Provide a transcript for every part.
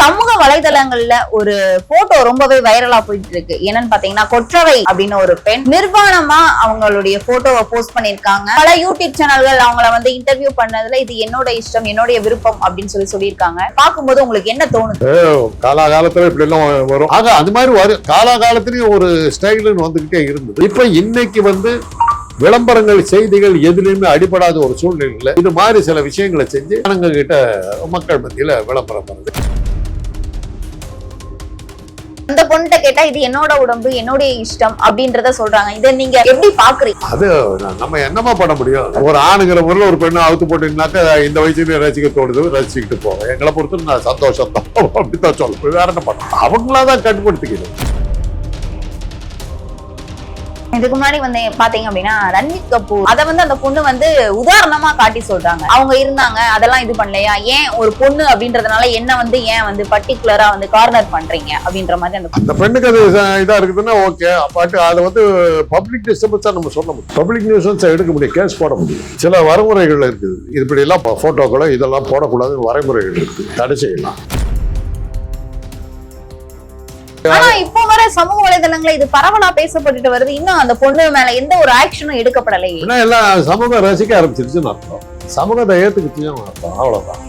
சமூக வலைதளங்கள்ல ஒரு போட்டோ ரொம்பவே வைரலா போயிட்டு இருக்கு என்னன்னு பாத்தீங்கன்னா கொற்றவை அப்படின்னு ஒரு பெண் நிர்வாணமா அவங்களுடைய போட்டோவை போஸ்ட் பண்ணிருக்காங்க பல யூடியூப் சேனல்கள் அவங்கள வந்து இன்டர்வியூ பண்ணதுல இது என்னோட இஷ்டம் என்னுடைய விருப்பம் அப்படின்னு சொல்லி சொல்லியிருக்காங்க. பார்க்கும்போது உங்களுக்கு என்ன தோணுது? காலாகாலத்துல இப்படி எல்லாம் வரும். ஆக அது மாதிரி வரும் காலாகாலத்திலயும் ஒரு ஸ்டைலுன்னு வந்துகிட்டே இருந்தது. இப்ப இன்னைக்கு வந்து விளம்பரங்கள் செய்திகள் எதுலையுமே அடிபடாத ஒரு சூழ்நிலையில் இது மாதிரி சில விஷயங்களை செஞ்சு ஜனங்க கிட்ட மக்கள் மத்தியில் விளம்பரம் பண்ணுது அந்த பொண்ணுகிட்ட கேட்டா இது என்னோட உடம்பு என்னுடைய இஷ்டம் அப்படின்றத சொல்றாங்க. இதை நீங்க எப்படி பாக்குறீங்க? அது நம்ம என்னமா பண்ண முடியும்? ஒரு ஆணுங்கிற முறையில் ஒரு பெண்ணை அவுத்து போட்டீங்கன்னாக்க இந்த வயசுலயும் ரசிக்க தோணுது ரசிச்சுக்கிட்டு போவேன். எங்களை பொறுத்து நான் சந்தோஷம் தான் அப்படித்தான் சொல்லுவேன் வேற என்ன பண்ண அவங்களாதான் கட்டுப்படுத்திக்கணும் இதுக்கு முன்னாடி வந்து பாத்தீங்க அப்படின்னா ரன்வீர் கபூர். அத வந்து அந்த பொண்ணு வந்து உதாரணமா காட்டி சொல்றாங்க. அவங்க இருந்தாங்க அதெல்லாம் இது பண்ணலையா? ஏன் ஒரு பொண்ணு அப்படின்றதுனால என்ன வந்து ஏன் வந்து பர்டிகுலரா வந்து கார்னர் பண்றீங்க அப்படின்ற மாதிரி அந்த பெண்ணுக்கு அது இதா இருக்குதுன்னா ஓகே. பட் அதை வந்து பப்ளிக் டிஸ்டர்பன்ஸா நம்ம சொல்ல முடியும். பப்ளிக் நியூசன்ஸ் எடுக்க முடியும் கேஸ் போட முடியும். சில வரைமுறைகள் இருக்குது. இப்படி எல்லாம் போட்டோக்களோ இதெல்லாம் போடக்கூடாதுன்னு வரைமுறைகள் இருக்குது. தடை செய்யலாம். ஆனா இப்போ சமூக வலைதளங்கள்ல இது பரவலா பேசப்பட்டுட்டு வருது. இன்னும் அந்த பொண்ணு மேல எந்த ஒரு ஆக்ஷனும் எடுக்கப்படலையே. எல்லாம் சமூகம் ரசிக்க ஆரம்பிச்சிருச்சுன்னு அர்த்தம். சமூகத்தை ஏத்துக்கிச்சுன்னு அர்த்தம். அவ்வளவுதான்.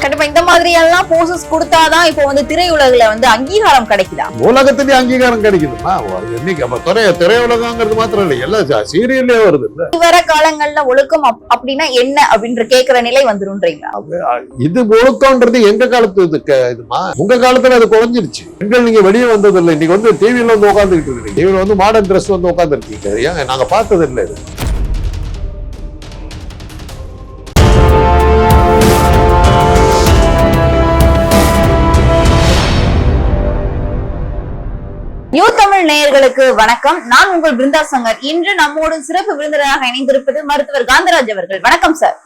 கண்டிப்பா இந்த மாதிரி எல்லாம் போசஸ் கொடுத்தாதான் இப்போ வந்து திரையுலகுல வந்து அங்கீகாரம் கிடைக்குதா? உலகத்திலேயே அங்கீகாரம் கிடைக்குதுமா என்னைக்கு? அப்ப திரைய திரையுலகங்கிறது மாத்திரம் இல்லை. எல்லாம் சீரியல்லே வருது இல்ல? வர காலங்கள்ல ஒழுக்கம் அப்- அப்படின்னா என்ன அப்படின்ற கேக்குற நிலை வந்துருன்றீங்களா? இது ஒழுக்கம்ன்றது எங்க காலத்து இது இதுமா? உங்க காலத்துல அது குறைஞ்சிருச்சு. பெண்கள் நீங்க வெளியே வந்தது இல்லை இன்னைக்கு வந்து டிவில வந்து உட்காந்துக்கிட்டு இருக்கீங்க. டிவில வந்து மாடர்ன் ட்ரெஸ் வந்து உட்காந்துருக்கீங்க நாங்க பார்த்தது இல்லை நேயர்களுக்கு வணக்கம். நான் உங்கள் பிருந்தா சங்கர். இன்று நம்மோடு சிறப்பு விருந்தினராக இணைந்திருப்பது மருத்துவர் காந்தராஜ் அவர்கள். வணக்கம் சார்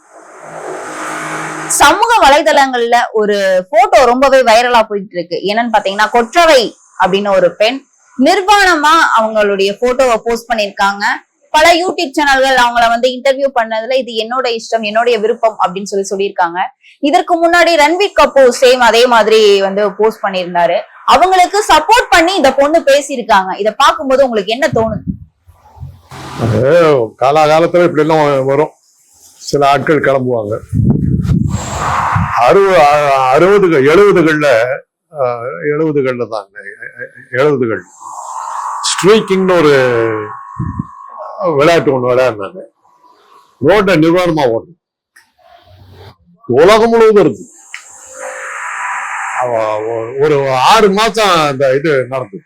சமூக வலைதளங்கள்ல ஒரு போட்டோ ரொம்பவே வைரலா போயிட்டு இருக்கு என்னன்னு பாத்தீங்கன்னா கொற்றவை அப்படின்னு ஒரு பெண் நிர்வாணமா அவங்களுடைய போட்டோவை போஸ்ட் பண்ணிருக்காங்க பல யூடியூப் சேனல்கள் அவங்கள வந்து இன்டர்வியூ பண்ணதுல இது என்னோட இஷ்டம் என்னுடைய விருப்பம் அப்படின்னு சொல்லி சொல்லியிருக்காங்க. இதற்கு முன்னாடி ரன்வீர் கபூர் சேம் அதே மாதிரி வந்து போஸ்ட் பண்ணியிருந்தாரு. அவங்களுக்கு சப்போர்ட் பண்ணி இந்த பொண்ணு பேசியிருக்காங்க. இத பார்க்கும்போது உங்களுக்கு என்ன தோணுது? காலாகாலத்துல இப்படி எல்லாம் வரும். சில ஆட்கள் கிளம்புவாங்க. அறுபது அறுபதுகள் எழுபதுகள்ல எழுபதுகள்ல தான் எழுபதுகள். ஸ்ட்ரீக்கிங்னு ஒரு விளையாட்டு ஒன்று விளையாடினாங்க. ரோட்டை நிர்வாணமா ஓடும் உலகம் முழுவதும் இருக்கு அவ- ஒரு ஆறு மாசம் அந்த இது நடந்தது.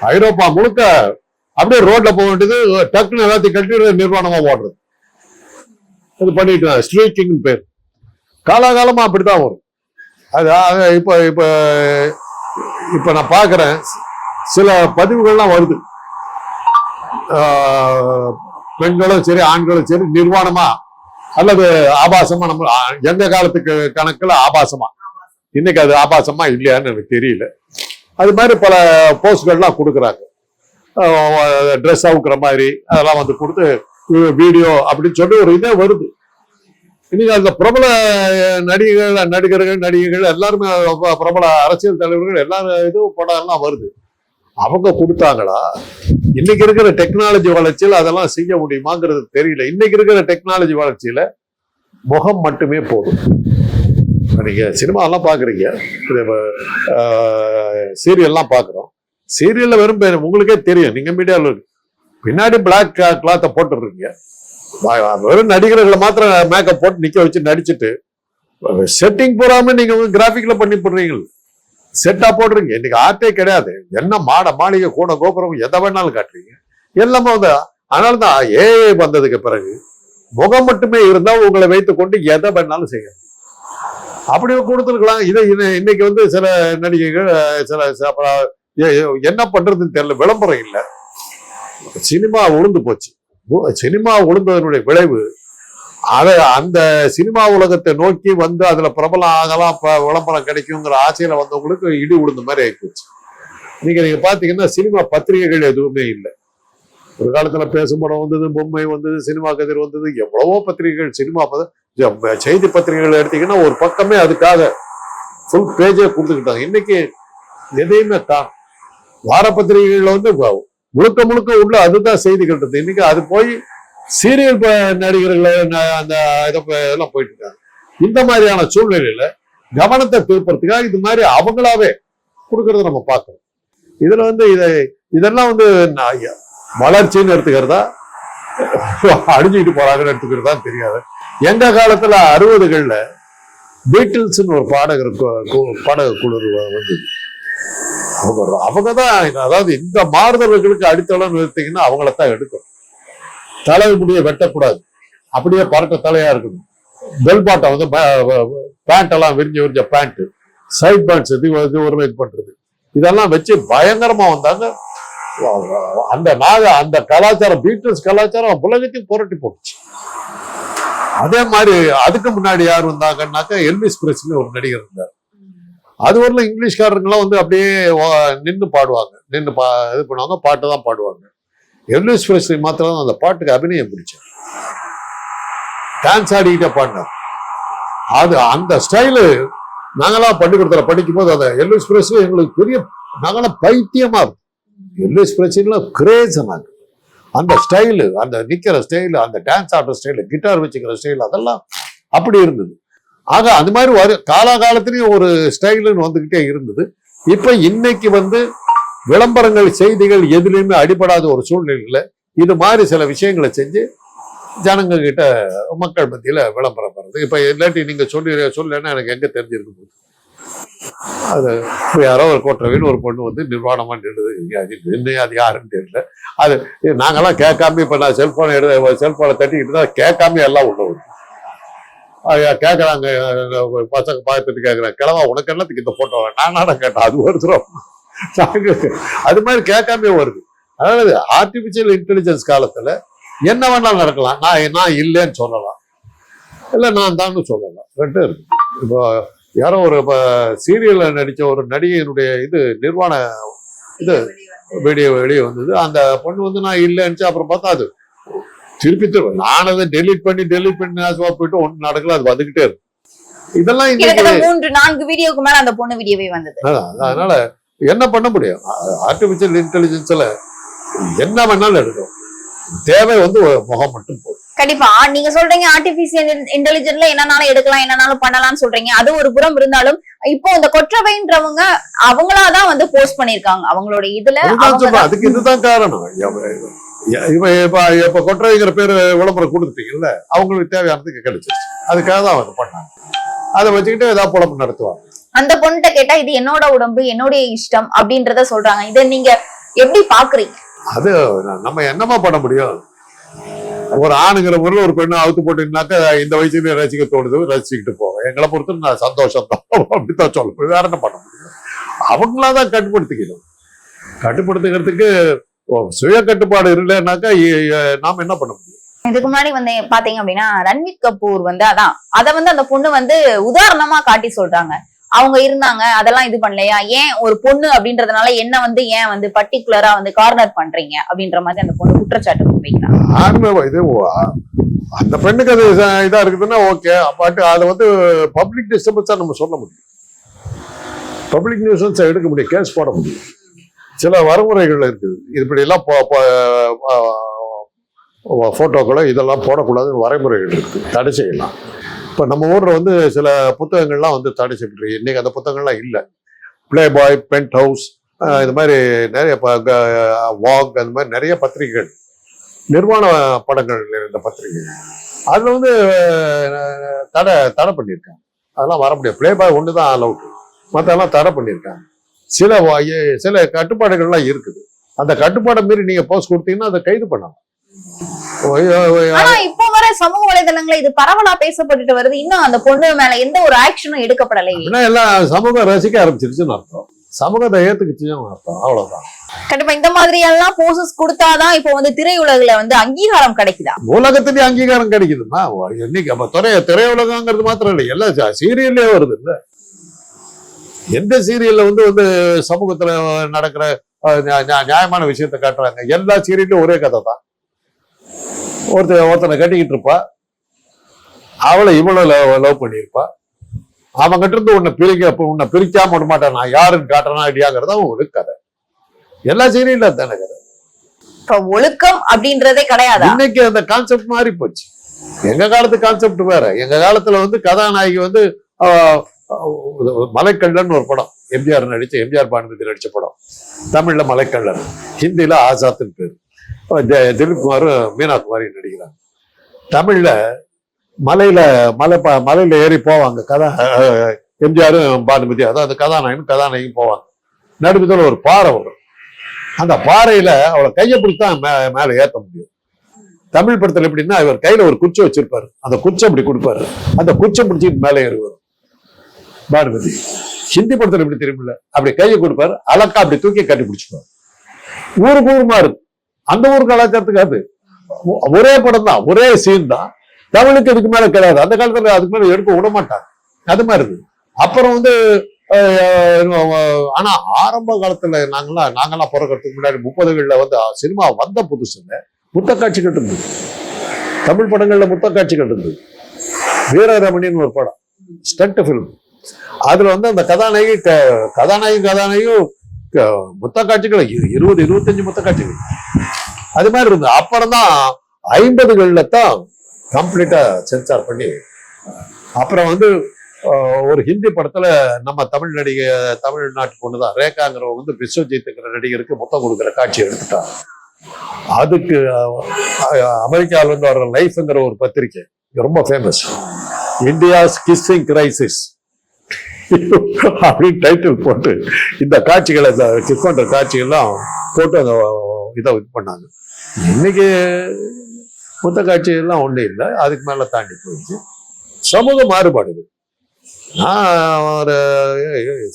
ஐரோப்பா முழுக்க அப்படியே ரோட்ல போக வேண்டியது டக்குன்னு எல்லாத்தையும் கட்டி நிர்வாணமா ஓடுறது. இது பண்ணிட்டு ஸ்ட்ரீக்கிங் பேர். காலாகாலமா அப்படித்தான் வரும். அது அது இப்ப இப்ப இப்ப நான் பாக்குறேன் சில பதிவுகள்லாம் வருது. பெண்களும் சரி ஆண்களும் சரி நிர்வாணமா அல்லது ஆபாசமா நம்ம எந்த எங்க காலத்துக்கு கணக்குல ஆபாசமா? இன்னைக்கு அது ஆபாசமா இல்லையான்னு எனக்கு தெரியல. அது மாதிரி பல போஸ்ட்கள்லாம் கொடுக்குறாங்க. ட்ரெஸ் அவுக்குற மாதிரி அதெல்லாம் வந்து கொடுத்து வீடியோ அப்படின்னு சொல்லி ஒரு இதே வருது. இன்னைக்கு அந்த பிரபல நடிகர்கள் நடிகர்கள் நடிகைகள் எல்லாருமே பிரபல அரசியல் தலைவர்கள் எல்லா இதுவும் படம் எல்லாம் வருது. அவங்க கொடுத்தாங்களா? இன்னைக்கு இருக்கிற டெக்னாலஜி வளர்ச்சியில் அதெல்லாம் செய்ய முடியுமாங்கிறது தெரியல. இன்னைக்கு இருக்கிற டெக்னாலஜி வளர்ச்சியில முகம் மட்டுமே போதும். நீங்க சினிமாலாம் பாக்குறீங்க. சீரியல்லாம் பாக்குறோம். சீரியல்ல வெறும் உங்களுக்கே தெரியும். நீங்க மீடியாவில் பின்னாடி பிளாக் கிளாத்தை போட்டுருக்கீங்க வெறும் நடிகர்களை மாத்திரம் மேக்கப் போட்டு நிக்க வச்சு நடிச்சுட்டு செட்டிங் போறாம நீங்க கிராஃபிக்ல பண்ணி போடுறீங்களா செட்டா போடுறீங்க. இன்னைக்கு ஆர்ட்டே கிடையாது. என்ன மாட மாளிகை கூட கோபுரம் எதை வேணாலும் காட்டுறீங்க. எல்லாமே வந்து அதனால தான் ஏஐ வந்ததுக்கு பிறகு முகம் மட்டுமே இருந்தா உங்களை வைத்து கொண்டு எதை வேணாலும் செய்யலாம். அப்படி கொடுத்துருக்கலாம் இதை இன்னைக்கு வந்து சில நடிகைகள் சில அப்புறம் என்ன பண்றதுன்னு தெரியல விளம்பரம் இல்லை. சினிமா உளுந்து போச்சு. சினிமா உளுந்ததனுடைய விளைவு அதை அந்த சினிமா உலகத்தை நோக்கி வந்து அதுல பிரபலம் ஆகலாம் விளம்பரம் கிடைக்குங்கிற ஆசையில வந்தவங்களுக்கு இடி உளுந்த மாதிரி ஆயிப்போச்சு. நீங்க நீங்க பாத்தீங்கன்னா சினிமா பத்திரிகைகள் எதுவுமே இல்லை. ஒரு காலத்துல பேசும் படம் வந்தது பொம்மை வந்தது சினிமா கதிர் வந்தது எவ்வளவோ பத்திரிகைகள் சினிமா பத- செய்தி பத்திரிகைகள் எடுத்தீங்கன்னா ஒரு பக்கமே அதுக்காக ஃபுல் பேஜே கொடுத்துக்கிட்டாங்க. இன்னைக்கு எதையுமே தான் வார பத்திரிகைகள்ல வந்து முழுக்க முழுக்க உள்ள அதுதான் செய்திகள் இருக்கு இன்னைக்கு அது போய் சீரியல் நடிகர்கள் அந்த இதை ப- எல்லாம் போயிட்டு இருக்காங்க. இந்த மாதிரியான சூழ்நிலையில கவனத்தை திருப்பறதுக்காக இது மாதிரி அவங்களாவே கொடுக்கறத நம்ம பார்க்கணும் இதுல வந்து இதை இதெல்லாம் வந்து நான் வளர்ச்சின்னு எடுத்துக்கிறதா? அழிஞ்சிட்டு போறாங்கன்னு எடுத்துக்கிறதா தெரியாது. எங்க காலத்துல அறுபதுகள்ல பீட்டில்ஸ்னு ஒரு பாடகர் பாடக குழு வந்து அவங்க அவங்க தான் அதாவது இந்த மாறுதல்களுக்கு அடித்தளம் நிறுத்திங்கன்னா அவங்கள தான் எடுக்கணும் தலை முடிய வெட்டக்கூடாது. அப்படியே பரட்ட தலையா இருக்கணும். பெல் பாட்டம் வந்து பேண்ட் எல்லாம் விரிஞ்சு விரிஞ்ச பேண்ட் சைட் பேண்ட்ஸ் இது ஒரு இது பண்றது. இதெல்லாம் வச்சு பயங்கரமா வந்தாங்க அந்த நாக அந்த கலாச்சாரம் பீட்டில்ஸ் கலாச்சாரம் உலகத்தையும் புரட்டி போட்டுச்சு. அதே மாதிரி அதுக்கு முன்னாடி யார் வந்தாங்கன்னாக்கா எல்விஸ் பிரஸ்லி ஒரு நடிகர் இருந்தார். அது வரல இங்கிலீஷ்காரங்களாம் வந்து அப்படியே நின்று பாடுவாங்க. நின்று பா இது பண்ணுவாங்க பாட்டு தான் பாடுவாங்க. எல்விஸ் பிரஸ்லி மாத்திரம் தான் அந்த பாட்டுக்கு அபிநயம் பிடிச்சார் டான்ஸ் ஆடிக்கிட்டே பாடினார் அது அந்த ஸ்டைலு நாங்களாம் பள்ளிக்கூடத்துல படிக்கும் போது அந்த எல்விஸ் பிரஸ்லி எங்களுக்கு பெரிய நாங்களாம் பைத்தியமா இருக்கும். எல்விஸ் பிரஸ்லிலாம் கிரேஸ் அந்த ஸ்டைலு அந்த நிற்கிற ஸ்டைலு அந்த டான்ஸ் ஆடுற ஸ்டைலு கிட்டார் வச்சுக்கிற ஸ்டைல் அதெல்லாம் அப்படி இருந்தது. ஆக அது மாதிரி வரு காலாகாலத்திலையும் ஒரு ஸ்டைலுன்னு வந்துக்கிட்டே இருந்தது. இப்போ இன்னைக்கு வந்து விளம்பரங்கள் செய்திகள் எதுலேயுமே அடிபடாத ஒரு சூழ்நிலையில இது மாதிரி சில விஷயங்களை செஞ்சு ஜனங்க கிட்ட மக்கள் மத்தியில் விளம்பரம் பண்ணுறது இப்போ இல்லாட்டி நீங்கள் சொல்லி சொல்லலைன்னா எனக்கு எங்கே தெரிஞ்சிருக்க போகுது? அது யாரோ ஒரு கோட்டரவின்னு ஒரு பொண்ணு வந்து நிர்வாணமாக நின்றுது. அது நின்று அது யாருன்னு தெரியல. அது நாங்களாம் கேட்காம இப்போ நான் செல்ஃபோனை எடுத்து செல்ஃபோனை தட்டிக்கிட்டு தான் கேட்காம எல்லாம் உள்ள வரும் கேட்குறாங்க பசங்க பார்த்துட்டு கேட்கறாங்க. கிழவா உனக்கு என்னத்துக்கு இந்த ஃபோட்டோ நானாடா கேட்டேன்? அது வருதுறோம் அது மாதிரி கேட்காம வருது. அதாவது ஆர்டிபிஷியல் இன்டெலிஜென்ஸ் காலத்துல என்ன வேணாலும் நடக்கலாம். நான் நான் இல்லைன்னு சொல்லலாம். இல்லை நான் தான்னு சொல்லலாம். ரெண்டும் இருக்கு. இப்போ யாரோ ஒரு சீரியல்ல நடிச்ச ஒரு நடிகையினுடைய இது நிர்வாண இது வீடியோ வெளியே வந்தது. அந்த பொண்ணு வந்து நான் இல்லைன்னு அப்புறம் பார்த்தா அது திருப்பி திரும்ப நான் அதை டெலீட் பண்ணி டெலீட் பண்ணி நாசமா போயிட்டு ஒன்றும் நடக்கல. அது வந்துகிட்டே இருக்கு. இதெல்லாம் மூன்று நான்கு வீடியோக்கு மேல அந்த பொண்ணு வீடியோவே வந்தது. அதான், அதனால என்ன பண்ண முடியும்? ஆர்டிபிஷியல் இன்டெலிஜென்ஸ்ல என்ன வேணாலும் எடுக்கும் தேவை வந்து முகம் மட்டும் போதும். கண்டிப்பா. நீங்க சொல்றீங்க ஆர்டிபிஷியல் இன்டெலிஜென்ட்ல என்னனாலும் எடுக்கலாம் என்னனாலும் பண்ணலாம்னு சொல்றீங்க. அது ஒரு புறம் இருந்தாலும் இப்போ இந்த கொற்றவைன்றவங்க அவங்களாதான் வந்து போஸ்ட் பண்ணிருக்காங்க அவங்களோட இதுல. அதுக்கு இதுதான் காரணம். இவ- இவ இப்ப இப்ப கொற்றவைங்கிற பேரு விளம்பரம் கொடுத்துட்டீங்கல்ல அவங்களுக்கு தேவையானதுக்கு கிடைச்சிருச்சு. அதுக்காக தான் அவங்க பண்ணாங்க. அதை வச்சுக்கிட்டு ஏதாவது பொழப்பு நடத்துவாங்க. அந்த பொண்ணுகிட்ட கேட்டா இது என்னோட உடம்பு என்னுடைய இஷ்டம் அப்படின்றத சொல்றாங்க. இதை நீங்க எப்படி பாக்குறீங்க? அது நம்ம என்னமா பண்ண முடியும்? ஒரு ஆணுங்கிற முறையில் ஒரு பெண்ணை அவுத்து போட்டீங்கன்னாக்கா இந்த வயசுல ரசிக்க தோணுது ரசிச்சுக்கிட்டு போவேன். எங்களை பொறுத்து நான் சந்தோஷம் தான். அப்படித்தான் சொல்ல வேற என்ன பண்ண முடியும்? அவங்களா தான் கட்டுப்படுத்திக்கணும். கட்டுப்படுத்துக்கிறதுக்கு சுய கட்டுப்பாடு இல்லைன்னாக்கா நாம என்ன பண்ண முடியும்? இதுக்கு முன்னாடி வந்து பாத்தீங்க அப்படின்னா ரன்வீர் கபூர் வந்து அதான் அத வந்து அந்த பொண்ணு வந்து உதாரணமா காட்டி சொல்றாங்க. அவங்க இருந்தாங்க அதெல்லாம் இது பண்ணலையா? ஏன் ஒரு பொண்ணு அப்படின்றதுனால என்ன வந்து ஏன் வந்து பர்டிகுலரா வந்து கார்னர் பண்றீங்க? அப்படின்ற மாதிரி அந்த பொண்ணு குற்றச்சாட்டு வைக்கிறாங்க. இது அந்த பெண்ணுக்கு அது இதா இருக்குதுன்னா ஓகே. பட் அதை வந்து பப்ளிக் டிஸ்டர்பன்ஸா நம்ம சொல்ல முடியும். பப்ளிக் நியூசன்ஸ் எடுக்க முடியும் கேஸ் போட முடியும். சில வரைமுறைகள் இருக்குது. இப்படி எல்லாம் போட்டோக்களோ இதெல்லாம் போடக்கூடாதுன்னு வரைமுறைகள் இருக்கு தடை செய்யலாம். இப்போ நம்ம ஊரில் வந்து சில புத்தகங்கள்லாம் வந்து தடை செக்ரட்டரி இன்னைக்கு அந்த புத்தகங்கள்லாம் இல்லை. பிளே பாய் பென்ட் ஹவுஸ் இது மாதிரி நிறைய வாக் அந்த மாதிரி நிறைய பத்திரிகைகள் நிர்வாண படங்கள் இந்த பத்திரிகை அதில் வந்து தடை தடை பண்ணியிருக்காங்க. அதெல்லாம் வர முடியாது. பிளே பாய் ஒன்று தான் அலவுட் மற்றெல்லாம் தடை பண்ணியிருக்காங்க. சில சில கட்டுப்பாடுகள்லாம் இருக்குது. அந்த கட்டுப்பாடை மீறி நீங்கள் போஸ்ட் கொடுத்தீங்கன்னா அதை கைது பண்ணலாம். ஆனா இப்போ வர சமூக வலைதளங்கள்ல இது பரவலா பேசப்பட்டுட்டு வருது. இன்னும் அந்த பொண்ணு மேல எந்த ஒரு ஆக்ஷனும் எடுக்கப்படலையே அப்படின்னா எல்லாம் சமூகம் ரசிக்க ஆரம்பிச்சிருச்சுன்னு அர்த்தம். சமூகத்தை ஏத்துக்குச்சுன்னு அர்த்தம். அவ்வளவுதான். கண்டிப்பா இந்த மாதிரி எல்லாம் போசஸ் கொடுத்தாதான் இப்போ வந்து திரையுலகுல வந்து அங்கீகாரம் கிடைக்குதா? உலகத்திலேயே அங்கீகாரம் கிடைக்குதுன்னா இன்னைக்கு அப்ப திரை திரையுலகங்கிறது மாத்திரம் இல்லை. எல்லாம் சீரியல்லே வருது இல்ல. எந்த சீரியல்ல வந்து வந்து சமூகத்துல நடக்கிற நியாயமான விஷயத்த காட்டுறாங்க? எல்லா சீரியல்லையும் ஒரே கதை தான் ஒருத்தர் ஒருத்தனை கட்டிக்கிட்டு இருப்பா. அவளை இவ்வளவு லவ் பண்ணியிருப்பா. அவன் கிட்ட இருந்து உன்னை பிரிக்க உன்னை பிரிக்காம விட மாட்டான் நான் யாருன்னு காட்டுறனா ஐடியாங்கிறதா உங்களுக்கு கதை. எல்லா சீரியல்ல தானே கதை. ஒழுக்கம் அப்படின்றதே கிடையாதா? இன்னைக்கு அந்த கான்செப்ட் மாறி போச்சு. எங்க காலத்து கான்செப்ட் வேற. எங்க காலத்துல வந்து கதாநாயகி வந்து மலைக்கள்ளன் ஒரு படம். எம்ஜிஆர் நடிச்ச எம்ஜிஆர் பானுமதி நடிச்ச படம். தமிழ்ல மலைக்கள்ளன் ஹிந்தில ஆசாத்துன்னு பேர். தி- திலீப் மீனா குமாரி நடிக்கிறாங்க தமிழ்ல மலையில மலை ப- மலையில ஏறி போவாங்க கதா எம்ஜிஆரும் பானுமதி அதாவது கதாநாயகனும் கதாநாயகி போவாங்க. நடுமதில் ஒரு பாறை வரும். அந்த பாறையில அவளை கையை பிடிச்சா மே மேல ஏற்ற முடியும். தமிழ் படத்துல எப்படின்னா இவர் கையில ஒரு குச்சை வச்சிருப்பாரு. அந்த குச்சை அப்படி கொடுப்பாரு. அந்த குச்சை பிடிச்சிட்டு மேலே ஏறுவார் பானுமதி ஹிந்தி படத்துல எப்படி தெரியுமில்ல? அப்படி கையை கொடுப்பாரு அலக்கா அப்படி தூக்கி கட்டி பிடிச்சிப்பார். ஊருக்கு ஊருமா இருக்கும் அந்த ஊர் கலாச்சாரத்துக்கு அது. ஒரே படம் தான் ஒரே சீன் தான். தமிழுக்கு இதுக்கு மேல கிடையாது. அந்த காலத்துல அதுக்கு மேல எடுக்க விட மாட்டாங்க. அது மாதிரி இருக்கு. அப்புறம் வந்து ஆனா ஆரம்ப காலத்துல நாங்களாம் நாங்களாம் பிறக்கிறதுக்கு முன்னாடி முப்பதுகள்ல வந்து சினிமா வந்த புதுசுல முத்த காட்சிகள் இருந்தது. தமிழ் படங்கள்ல முத்த காட்சிகள் இருந்தது. வீரரமணின்னு ஒரு படம். Stunt film. அதுல வந்து அந்த கதாநாயகி க- கதாநாயகி கதாநாயகியும் முத்த காட்சிகள் இரு- இருபது இருபத்தஞ்சு முத்த காட்சிகள் அது மாதிரி இருந்தது அப்புறம் தான் ஐம்பதுகளில் தான் கம்ப்ளீட்டா சென்சார் பண்ணி அப்புறம் வந்து ஒரு ஹிந்தி படத்துல நம்ம தமிழ் நடிகை தமிழ்நாட்டு பொண்ணுதான் ரேகாங்கிறவங்க வந்து விஸ்வஜித்துங்கிற நடிகருக்கு முத்தம் கொடுக்குற காட்சி எடுத்துட்டாங்க அதுக்கு அஹ், இருந்து வர்ற லைஃப்ங்கிற ஒரு பத்திரிக்கை ரொம்ப ஃபேமஸ் இந்தியாஸ் கிஸ்ஸிங் கிரைசிஸ் அப்படின்னு டைட்டில் போட்டு இந்த காட்சிகளை இந்த கிஸ் பண்ற காட்சிகள்லாம் போட்டு அந்த இதை இது பண்ணாங்க. இன்னைக்கு புத்த காட்சிகள்லாம் ஒன்றும் இல்லை. அதுக்கு மேல தாண்டி போயிடுச்சு. சமூக மாறுபாடுகள். நான் ஒரு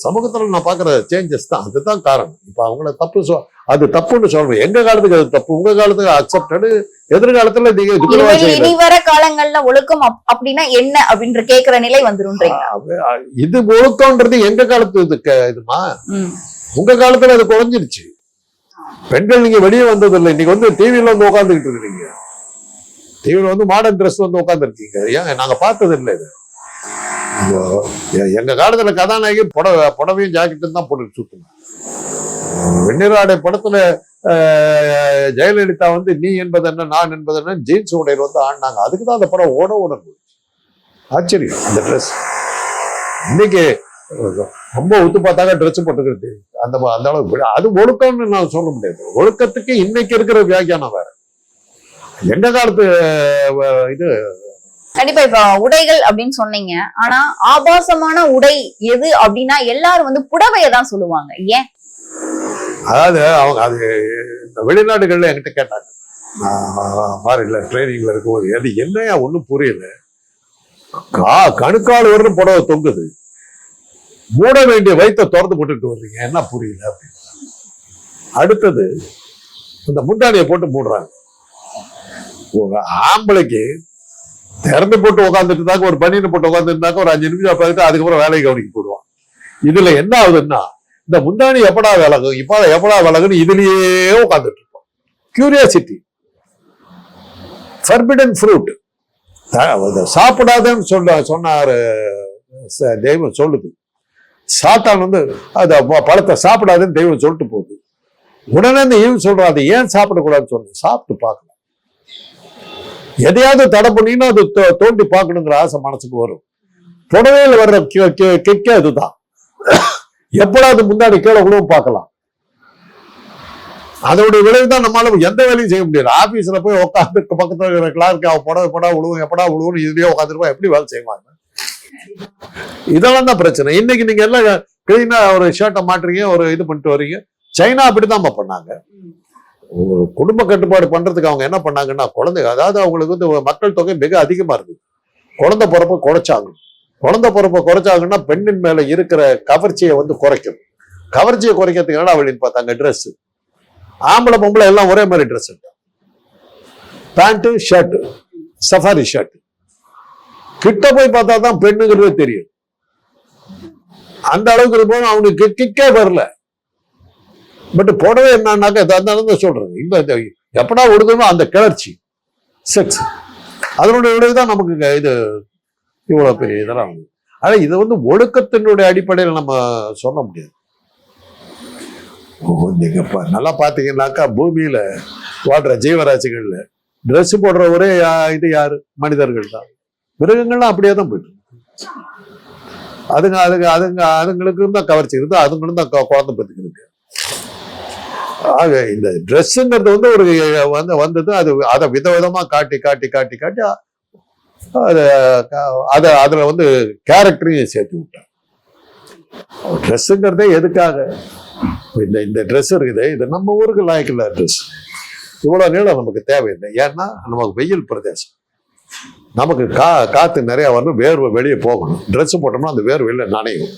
சமூகத்துல நான் பார்க்குற சேஞ்சஸ் தான். அதுதான் காரணம். இப்போ அவங்கள தப்பு சொ அது தப்புன்னு சொல்றேன் எங்க காலத்துக்கு அது தப்பு? உங்க காலத்துக்கு அக்செப்டடு எதிர்காலத்துல நீங்க இனி வர காலங்கள்ல ஒழுக்கம் அப்- அப்படின்னா என்ன அப்படின்ற கேக்குற நிலை வந்துரும்ன்றீங்க இது ஒழுக்கம்ன்றது எங்க காலத்து இது இதுமா. உங்க காலத்துல அது குறைஞ்சிருச்சு. பெண்கள் நீங்க வெளியே வந்தது இல்லை இன்னைக்கு வந்து டிவில வந்து உட்காந்துக்கிட்டு இருக்கீங்க டிவில வந்து மாடர்ன் ட்ரெஸ் வந்து உட்காந்துருக்கீங்க ஏன் நாங்க பார்த்தது இல்லை இது. எங்க காலத்துல கதாநாயகி புடவை புடவையும் ஜாக்கெட்டும் தான் போட்டு சுத்தணும். வெண்ணிராடை படத்துல ஜெயலலிதா வந்து நீ என்பது என்ன நான் என்பது என்ன ஜீன்ஸ் உடையில் வந்து ஆடினாங்க. அதுக்கு தான் அந்த படம் ஓட ஓட போச்சு. ஆச்சரியம் அந்த ட்ரெஸ் இன்னைக்கு ரொம்ப ஒத்து பார்த்தாங்க ட்ரெஸ் போட்டுக்கிறது. அந்த அந்த அளவுக்கு அது ஒழுக்கம்னு நான் சொல்ல முடியாது. ஒழுக்கத்துக்கு இன்னைக்கு இருக்கிற வியாக்கியானம் வேற. எங்க காலத்து இது கண்டிப்பா இப்ப உடைகள் அப்படின்னு சொன்னீங்க. ஆனா ஆபாசமான உடை எது அப்படின்னா எல்லாரும் வந்து புடவைய தான் சொல்லுவாங்க. ஏன்? அதாவது அவங்க அது இந்த வெளிநாடுகள்ல என்கிட்ட கேட்டாங்க. ஃபாரின்ல ட்ரைனிங்ல இருக்கும்போது அது என்னையா? ஒண்ணும் புரியல. கா கணுக்கால் வரணும் புடவை தொங்குது. மூட வேண்டிய வயிற்ற திறந்து போட்டுட்டு வர்றீங்க. என்ன புரியல? அப்படின்னு. அடுத்தது இந்த முந்தானியை போட்டு மூடுறாங்க. ஒரு ஆம்பளைக்கு திறந்து போட்டு உட்காந்துட்டு இருந்தாக்க ஒரு பனியனை போட்டு உட்காந்துருந்தாக்க ஒரு அஞ்சு நிமிஷம் பார்த்துட்டு அதுக்கப்புறம் வேலையை கவனிக்க போடுவான். இதுல என்ன ஆகுதுன்னா இந்த முந்தாணி எப்படா விலகும்? இப்ப எப்படா விலகுன்னு இதுலயே உட்காந்துட்டு இருப்போம் கியூரியாசிட்டி ஃபர்பிடன் ஃப்ரூட் சாப்பிடாதன்னு சொல்ல சொன்னார் தெய்வம் சொல்லுது. சாத்தான் வந்து அது பழத்தை சாப்பிடாதுன்னு தெய்வம் சொல்லிட்டு போகுது. உடனே இந்த ஈவன் சொல்றான் அதை ஏன் சாப்பிடக்கூடாதுன்னு சொன்னேன் சாப்பிட்டு பார்க்கலாம் எதையாவது தடை பண்ணினா அது தோண்டி பார்க்கணுங்கிற ஆசை மனசுக்கு வரும். புடவையில் வர்ற கி- கி- கிக்கே அதுதான். எப்படாவது முன்னாடி கீழே விழுவும் பார்க்கலாம். அதோட விளைவு தான் நம்மளால எந்த வேலையும் செய்ய முடியாது. ஆபீஸ்ல போய் உட்காந்து பக்கத்துல இருக்கிற கிளார்க்கு அவ புடவை படா விழுவும் எப்படா விழுவும் இதுலயே உட்காந்துருப்பா எப்படி வேலை செய்வாங்க இதெல்லாம் தான் பிரச்சனை. இன்னைக்கு நீங்க எல்லாம் கிளீனா ஒரு ஷர்ட்டை மாட்டுறீங்க ஒரு இது பண்ணிட்டு வர்றீங்க. சைனா அப்படிதான் பண்ணாங்க. குடும்ப கட்டுப்பாடு பண்றதுக்கு அவங்க என்ன பண்ணாங்கன்னா குழந்தை அதாவது அவங்களுக்கு வந்து மக்கள் தொகை மிக அதிகமா இருக்குது. குழந்தை பிறப்ப குறைச்சாங்க குழந்தை பிறப்ப குறைச்சாங்கன்னா பெண்ணின் மேல இருக்கிற கவர்ச்சியை வந்து குறைக்கும் கவர்ச்சியை குறைக்கிறதுக்கான அவளின் பார்த்தாங்க ட்ரெஸ் ஆம்பளை பொம்பளை எல்லாம் ஒரே மாதிரி dress pant shirt safari shirt கிட்ட போய் பார்த்தா தான் பெண்ணுங்கிறது தெரியும். அந்த அளவுக்கு இருக்கும் அவனுக்கு கிக்கே வரல. பட் புடவை என்னன்னாக்க சொல்றேன் இந்த இந்த எப்படா விடுதோ அந்த கிளர்ச்சி. செக்ஸ் அதனுடைய விளைவு தான் நமக்கு இது இவ்வளவு பெரிய இதெல்லாம். வந்து ஆனா இது வந்து ஒழுக்கத்தினுடைய அடிப்படையில் நம்ம சொல்ல முடியாது. நீங்க நல்லா பாத்தீங்கன்னாக்கா பூமியில வாழ்ற ஜீவராசிகள்ல Dress போடுற ஒரே இது யாரு? மனிதர்கள் தான். மிருகங்கள்லாம் அப்படியே தான் போயிட்டு. அதுங்க அதுங்க அதுங்க அதுங்களுக்கு தான் கவர்ச்சி இருந்து அதுங்களும் தான் குழந்தை பெற்றுக்கிறது ஆக இந்த ட்ரெஸ்ஸுங்கிறது வந்து ஒரு வந்து வந்தது. அது அதை விதவிதமா காட்டி காட்டி காட்டி காட்டி அதை அதை அதில் வந்து கேரக்டரையும் சேர்த்து விட்டார். ட்ரெஸ்ஸுங்கிறதே எதுக்காக? இந்த இந்த ட்ரெஸ் இருக்குது. இது நம்ம ஊருக்கு லாய்க்கில்ல ட்ரெஸ் இவ்வளோ நீளம் நமக்கு தேவையில்லை. ஏன்னா நமக்கு வெயில் பிரதேசம். நமக்கு கா காற்று நிறையா வரணும் வேர்வை வெளியே போகணும். ட்ரெஸ்ஸு போட்டோம்னா அந்த வேர்வை இல்லை நனையும்.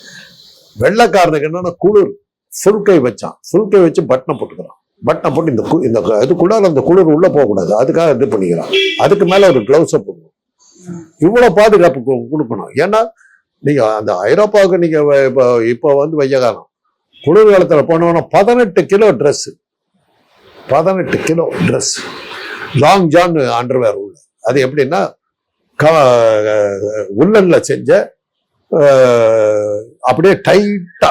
வெள்ளைக்காரனுக்கு என்னென்னா குளிர். சுருக்கை வச்சான். சுருக்கை வச்சு பட்டனை போட்டுக்கிறான். பட்டனை போட்டு இந்த கு- இந்த இதுக்குள்ளார அந்த குளிர் உள்ள போகக்கூடாது. அதுக்காக இது பண்ணிக்கிறான். அதுக்கு மேல ஒரு கிளவுஸை போடணும் இவ்வளவு பாதுகாப்பு கொடுக்கணும். ஏன்னா நீங்க அந்த ஐரோப்பாவுக்கு நீங்க வ- இப்போ இப்போ வந்து வெய்ய காலம் குளிர் காலத்துல போனோம்னா பதினெட்டு கிலோ ட்ரெஸ் பதினெட்டு kilo dress long john underwear உள்ள. அது எப்படின்னா உள்ளன்ல செஞ்ச அப்படியே டைட்டா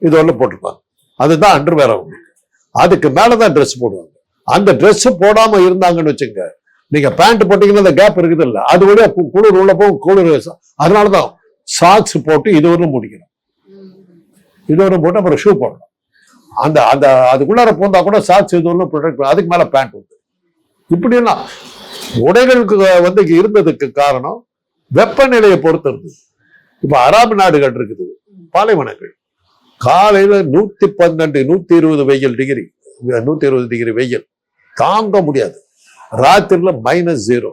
இது ஒன்று போட்டிருப்பாங்க. அதுதான் அண்டர்வேர் அவங்களுக்கு அதுக்கு மேலதான் ட்ரெஸ் போடுவாங்க. அந்த ட்ரெஸ் போடாம இருந்தாங்கன்னு வச்சுங்க நீங்க பேண்ட் போட்டீங்கன்னா அந்த கேப் இருக்குது இல்ல. அது வழியா கு- குளிர் உள்ள போகும் குளிர் அதனால அதனாலதான் சாக்ஸ் போட்டு இது வரலும் முடிக்கணும். இது வரலும் போட்டு அப்புறம் ஷூ போடணும். அந்த அந்த அதுக்குள்ளார போந்தா கூட சாக்ஸ் இது ஒன்றும் ப்ரொடெக்ட் அதுக்கு மேல பேண்ட் உண்டு. இப்படியெல்லாம் உடைகளுக்கு வந்து இருந்ததுக்கு காரணம் வெப்பநிலையை பொறுத்து இருந்தது இப்ப அராபு நாடுகள் இருக்குது பாலைவனங்கள். காலையில நூத்தி பன்னெண்டு நூத்தி இருபது வெயில் டிகிரி நூத்தி இருபது டிகிரி வெயில். தாங்க முடியாது. ராத்திரில மைனஸ் ஜீரோ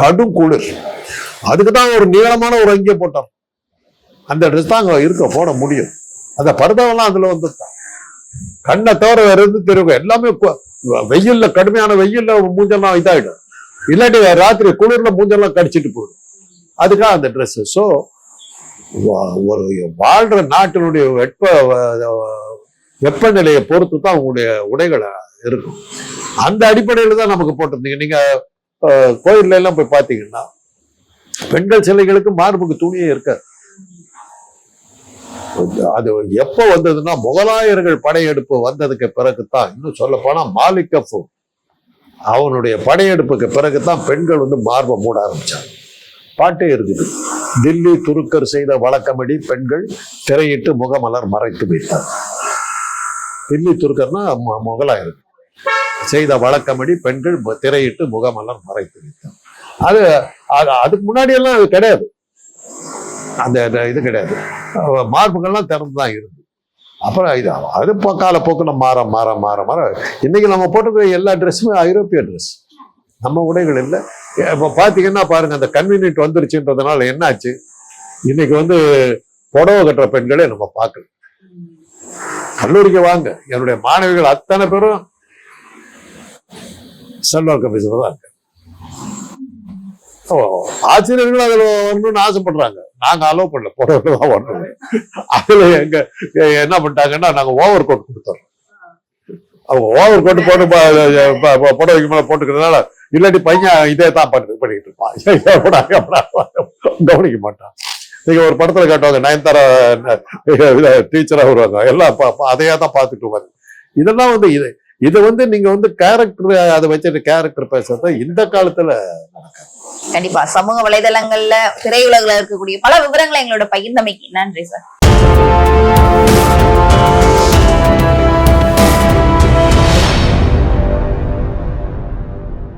கடும் குளிர். அதுக்கு தான் ஒரு நீளமான ஒரு அங்கே போட்டோம். அந்த ட்ரெஸ் தான் அங்க இருக்க போட முடியும். அந்த பருதவெல்லாம் அதுல வந்து கண்ணை தவிர வேற எதுவும் தெரியும் எல்லாமே வெயில்ல கடுமையான வெயில்ல மூஞ்செல்லாம் இதாயிடும். இல்லாட்டி ராத்திரி குளிர்ல மூஞ்செல்லாம் கடிச்சிட்டு போயிடும். அதுக்காக அந்த ட்ரெஸ் ஸோ ஒரு வாழ்ற நாட்டினுடைய வெப்ப வெப்பநிலையை பொறுத்து தான் உங்களுடைய உடைகள் இருக்கும். அந்த அடிப்படையில் தான் நமக்கு போட்டிருந்தீங்க. நீங்க கோயில்ல எல்லாம் போய் பார்த்தீங்கன்னா பெண்கள் சிலைகளுக்கு மார்புக்கு துணியே இருக்காது. அது எப்போ வந்ததுன்னா முகலாயர்கள் படையெடுப்பு வந்ததுக்கு பிறகுதான். இன்னும் சொல்ல போனா மாலிக் அவனுடைய படையெடுப்புக்கு பிறகுதான் பெண்கள் வந்து மார்பை மூட ஆரம்பிச்சாங்க. பாட்டே இருக்குது. தில்லி துருக்கர் செய்த வழக்கமடி பெண்கள் திரையிட்டு முகமலர் மறைத்து வைத்தார். தில்லி துருக்கர்னா முகலாயர். செய்த வழக்கமடி பெண்கள் திரையிட்டு முகமலர் மறைத்து வைத்தார். அது அது- அதுக்கு முன்னாடி எல்லாம் அது கிடையாது. அந்த இது கிடையாது. மார்புகள்லாம் திறந்து தான் இருந்து அப்புறம் இது அது காலப்போக்கில் மாற மாற மாற மாற. இன்னைக்கு நம்ம போட்டிருக்கிற எல்லா ட்ரெஸ்ஸுமே ஐரோப்பிய ட்ரெஸ் நம்ம உடைகள் இல்லை. இப்போ பார்த்தீங்கன்னா பாருங்க அந்த கன்வீனியன்ட் வந்துருச்சுன்றதுனால என்னாச்சு? இன்னைக்கு வந்து புடவை கட்டுற பெண்களே நம்ம பார்க்கல. கல்லூரிக்கு வாங்க. என்னுடைய மாணவிகள் அத்தனை பேரும் செல்வார் கமிஷன் தான் ஆசிரியர்கள் அதுல வரணும்னு ஆசைப்படுறாங்க நாங்க அலோவ் பண்ணல. புடவை தான் வரணும் அதுல எங்க என்ன பண்ணிட்டாங்கன்னா நாங்க ஓவர் கோட் கொடுத்துறோம். அவங்க ஓவர் கோட் போட்டு புடவைக்கு மேல போட்டுக்கிறதுனால இல்லாட்டி பையன் இதே தான் பண்ணி பண்ணிட்டு இருப்பான். கவனிக்க மாட்டான். நீங்க ஒரு படத்துல காட்டுவாங்க நயன்தாரா டீச்சரா வருவாங்க. எல்லாம் பா- பா- அதையே தான் பார்த்துட்டு வருவாங்க. இதெல்லாம் வந்து இது இது வந்து நீங்க வந்து கேரக்டர் அதை வச்சுட்டு கேரக்டர் பேசுறது இந்த காலத்துல கண்டிப்பா. சமூக வலைதளங்கள்ல திரையுலகில் இருக்கக்கூடிய பல விவரங்களை எங்களோட பகிர்ந்தமைக்கு நன்றி சார்.